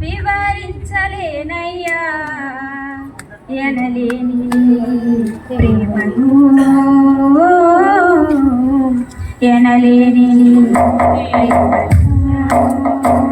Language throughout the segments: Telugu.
వివరించలేనయ్యా. ఎనలేని ప్రేమను. ఎనలేని ప్రేమను.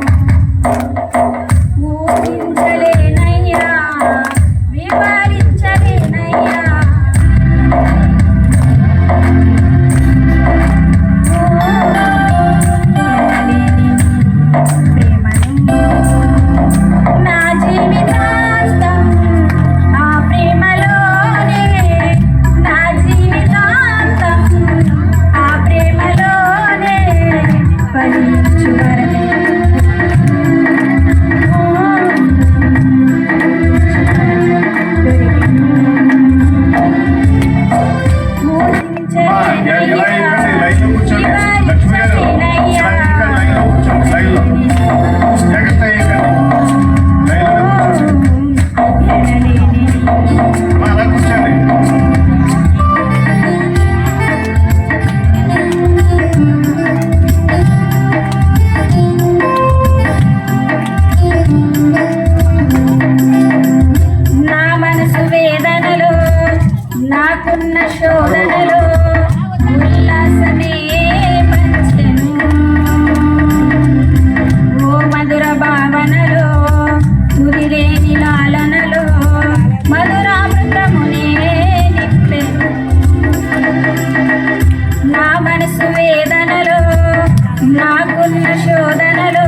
నాకున్న శోధనలో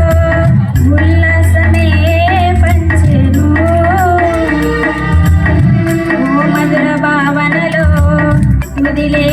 ఉల్లాసమే పంచెను. మధుర భావనలో వదిలే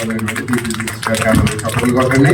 সরকারের নদী বিদ্যুৎ সরকার কোনো সফল ঘটেনি